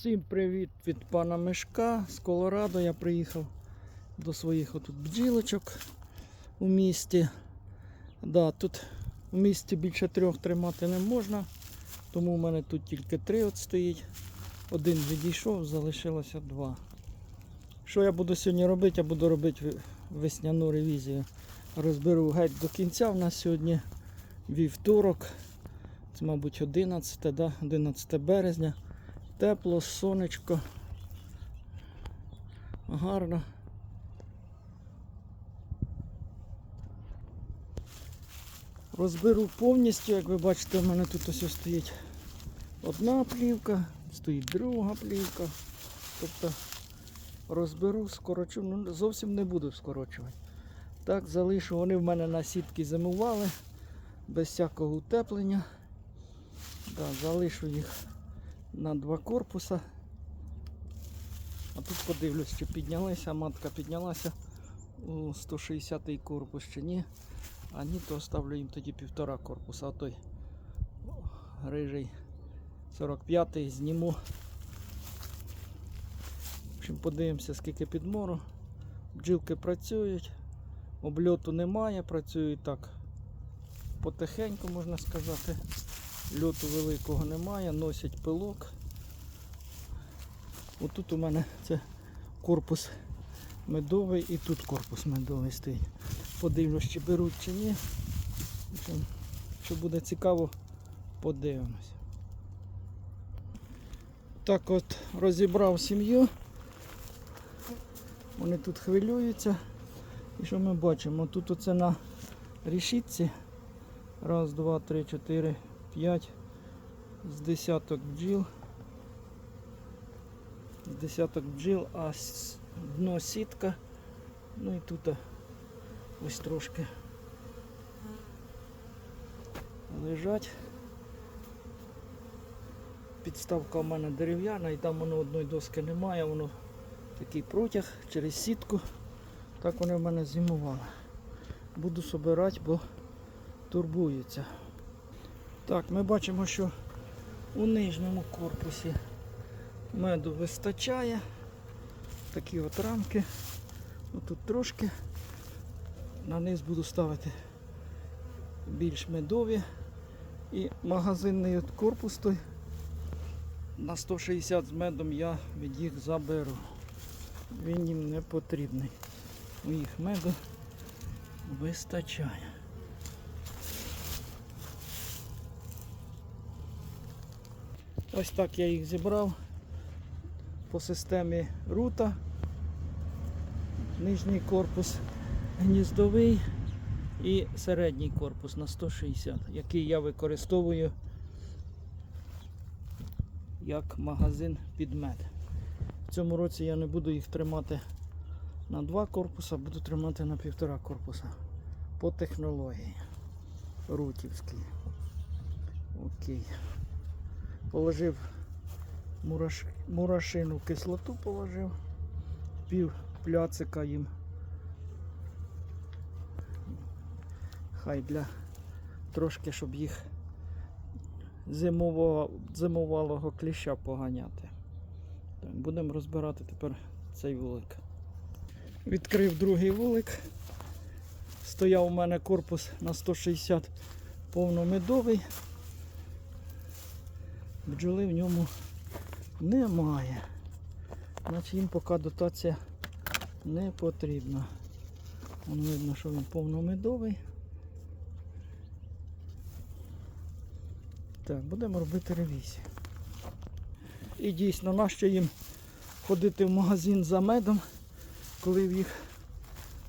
Всім привіт від пана Мишка з Колорадо. Я приїхав до своїх отут бджілочок у місті. Да, тут у місті більше трьох тримати не можна, тому в мене тут тільки три от стоїть. Один відійшов, залишилося два. Що я буду сьогодні робити? Я буду робити весняну ревізію. Розберу геть до кінця. У нас сьогодні вівторок. Це, мабуть, 11, да? 11 березня. Тепло, сонечко. Гарно. Розберу повністю, як ви бачите, в мене тут ось стоїть одна плівка, стоїть друга плівка. Тобто розберу, скорочу, ну зовсім не буду скорочувати. Так, залишу, вони в мене на сітки зимували, без всякого утеплення. Да, залишу їх на два корпуса. А тут подивлюсь, чи піднялися, матка піднялася у 160-й корпус чи ні. А ні, то оставлю їм тоді півтора корпуса. А той рижий 45-й зніму. В общем, подивимося, скільки підмору. Бджілки працюють, обльоту немає, працюють так потихеньку, можна сказати. Льоту великого немає, носять пилок. Отут у мене це корпус медовий і тут корпус медовий стоїть. Подивлюсь, чи беруть чи ні. Що буде цікаво, подивимось. Так от розібрав сім'ю. Вони тут хвилюються. І що ми бачимо? Тут оце на рішітці. Раз, два, три, чотири, п'ять. З десяток бджіл. З десяток бджіл, а дно сітка. Ну і тут ось трошки лежать. Підставка у мене дерев'яна і там воно одної доски немає, воно такий протяг через сітку. Так вони в мене зимували. Буду собирати, бо турбуються. Так, ми бачимо, що у нижньому корпусі меду вистачає. Такі от рамки. Отут трошки. На низ буду ставити більш медові. І магазинний от корпус той на 160 з медом я від їх заберу. Він їм не потрібний. У їх меду вистачає. Ось так я їх зібрав по системі рута. Нижній корпус гніздовий і середній корпус на 160, який я використовую як магазин під мед. В цьому році я не буду їх тримати на два корпуса, буду тримати на півтора корпуса по технології рутівській. Окей. Положив мураш... мурашину кислоту положив, пів пляцика їм. Хай для трошки, щоб їх зимового, зимовалого кліща поганяти. Будемо розбирати тепер цей вулик. Відкрив другий вулик. Стояв у мене корпус на 160 повномедовий. Бджоли в ньому немає. Значить їм поки дотація не потрібна. Вон видно, що він повномедовий. Так, будемо робити ревізію. І дійсно, нащо їм ходити в магазин за медом, коли в їх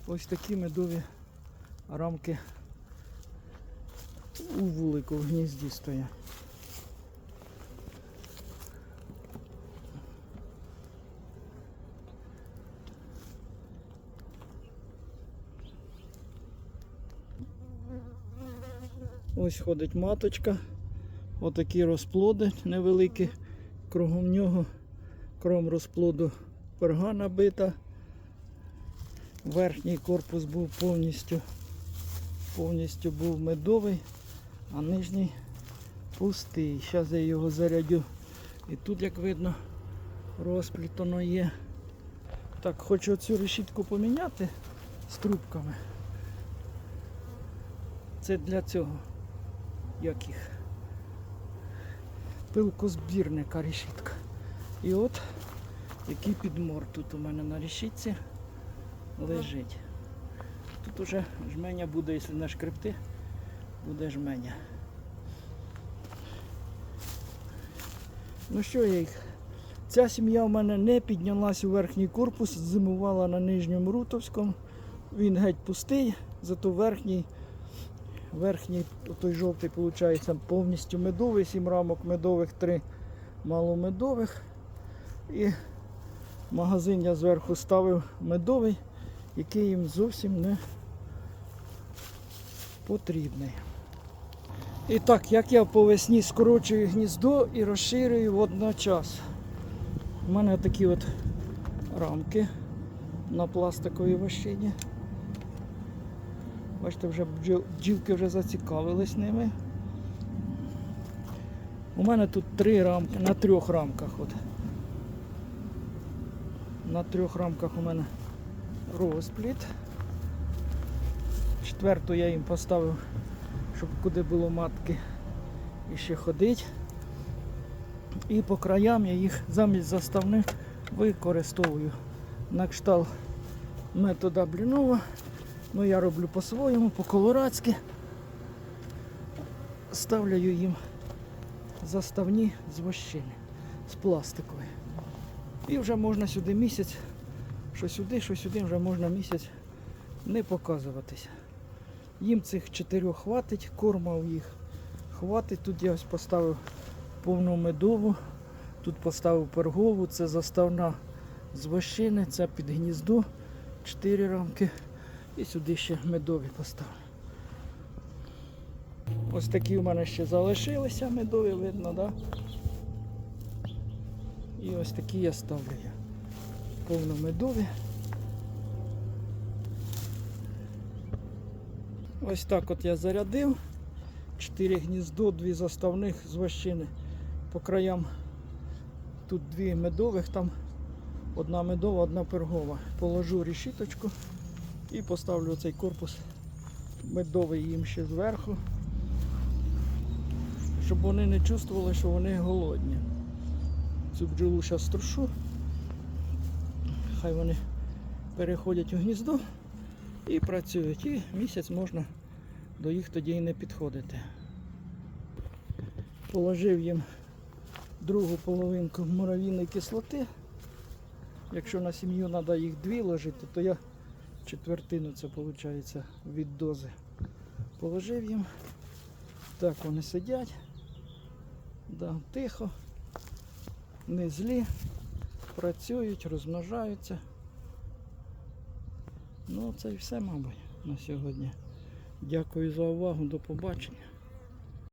ось такі медові рамки у вулику в гнізді стоять. Ось ходить маточка. Отакі розплоди невеликі. Кругом нього, кром розплоду перга набита. Верхній корпус був повністю, повністю був медовий, а нижній пустий. Зараз я його зарядю. І тут, як видно, Розпліт воно є. Так, хочу цю решітку поміняти з трубками. Це для цього. Як їх? Пилкозбірника решітка. І от який підмор тут у мене на решітці лежить. Тут уже жменя буде, якщо не шкребти, буде жменя. Ну що я їх? Ця сім'я в мене не піднялась у верхній корпус, зимувала на нижньому Рутовському. Він геть пустий, зато верхній, верхній той жовтий, виходить, повністю медовий, сім рамок медових, три маломедових. І магазин я зверху ставив медовий, який їм зовсім не потрібний. І так, як я по весні скорочую гніздо і розширюю водночас. У мене такі от рамки на пластиковій вощині. Бачите, вже бджілки вже зацікавились ними. У мене тут три рамки, на трьох рамках. От. На трьох рамках у мене розпліт. Четверту я їм поставив, щоб куди було матки і ще ходить. І по краям я їх замість заставних використовую на кшталт метода Блінова. Ну я роблю по-своєму, по-колорадськи. Ставляю їм заставні з вощини, з пластикової. І вже можна сюди місяць, що сюди, що сюди, вже можна місяць не показуватися. Їм цих чотирьох хватить, корма у їх хватить. Тут я ось поставив повну медову, тут поставив пергову, це заставна з вощини, це під гніздо, 4 рамки. І сюди ще медові поставив. Ось такі у мене ще залишилися медові, видно, да? І ось такі я ставлю. я. Повномедові. Ось так от я зарядив. Чотири гніздо, дві заставних з вощини. По краям тут дві медових, там одна медова, одна пергова. Положу решіточку і поставлю цей корпус медовий їм ще зверху, щоб вони не чувствували, що вони голодні. Цю бджолу зараз струшу. Хай вони переходять у гніздо і працюють. І місяць можна до їх тоді і не підходити. Положив їм другу половинку муравійної кислоти. Якщо на сім'ю треба їх дві ложити, то я четвертину це виходить від дози. Положив їм. Так вони сидять. Да, тихо, не злі, працюють, розмножаються. Ну, це і все, мабуть, на сьогодні. Дякую за увагу, до побачення.